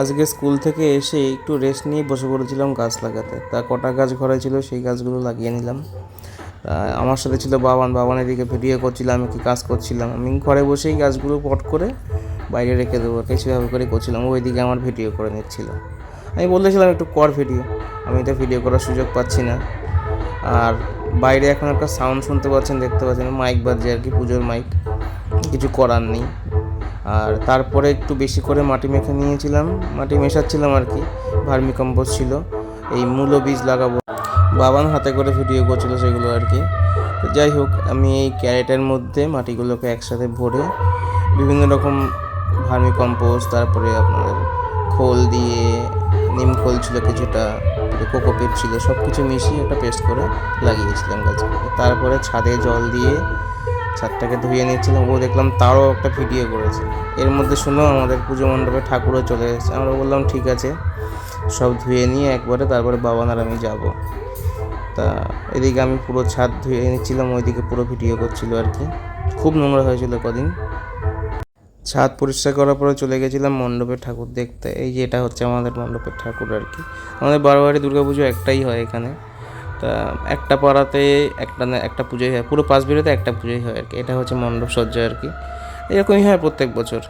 আজকে স্কুল থেকে এসে একটু রেস্ট নিয়ে বসে পড়েছিলাম গাছ লাগাতে। তা কটা গাছ ঘরে ছিল সেই গাছগুলো লাগিয়ে নিলাম। আমার সাথে ছিল বাবান বাবান এদিকে ভিডিও করছিলাম আমি কি কাজ করছিলাম। আমি ঘরে বসেই গাছগুলো পট করে বাইরে রেখে দেবো সেভাবে করে করছিলাম। ওইদিকে আমার ভিডিও করে নিচ্ছিল। আমি বলেছিলাম একটু কর ভিডিও আমি তো ভিডিও করার সুযোগ পাচ্ছি না। আর বাইরে এখন একটা সাউন্ড শুনতে পাচ্ছেন, দেখতে পাচ্ছেন মাইক বাজে আর কি, পুজোর মাইক কিছু করার নেই। আর তারপরে একটু বেশি করে মাটি মেখে নিয়েছিলাম। মাটি মেশাচ্ছিলাম আর কি ভার্মি কম্পোস্ট ছিল। এই মূলো বীজ লাগাবো। বাবান হাতে করে ভিডিও করছিল সেগুলো আর কি। যাই হোক, আমি এই ক্যারেটের মধ্যে মাটিগুলোকে একসাথে ভরে বিভিন্ন রকম ভার্মি কম্পোস্ট তারপরে আপনাদের খোল দিয়ে, নিম খোল ছিল কিছুটা কোকোপিট ছিল সব কিছু মিশিয়ে একটা পেস্ট করে লাগিয়েছিলাম গাছে তারপরে ছাদে জল দিয়ে ছাদটাকে ধুয়ে নিচ্ছিলাম ও দেখলাম তারও একটা ভিডিও করেছে। এর মধ্যে শুনেও আমাদের পুজো মণ্ডপে ঠাকুরও চলে এসেছে। আমরা বললাম, ঠিক আছে। সব ধুয়ে নিয়ে একবারে তারপরে বাবান আর আমি যাব। তা এদিকে আমি পুরো ছাদ ধুয়ে নিচ্ছিলাম, ওইদিকে পুরো ভিডিও করছিল আর কি। খুব নোংরা হয়েছিল কদিন। ছাদ পরিষ্কার করার পরে চলে গেছিলাম মণ্ডপের ঠাকুর দেখতে। এই যে এটা হচ্ছে আমাদের মণ্ডপের ঠাকুর আর কি। আমাদের বারোয়ারি দুর্গাপুজো একটাই হয় এখানে। তা একটা পাড়াতে একটা না, একটা পুজোই হয়। পুরো পাঁচ বিরোতে একটা পুজোই হয় আর কি। এটা হচ্ছে মণ্ডপ সজ্জা আর কি। এরকমই হয় প্রত্যেক বছর।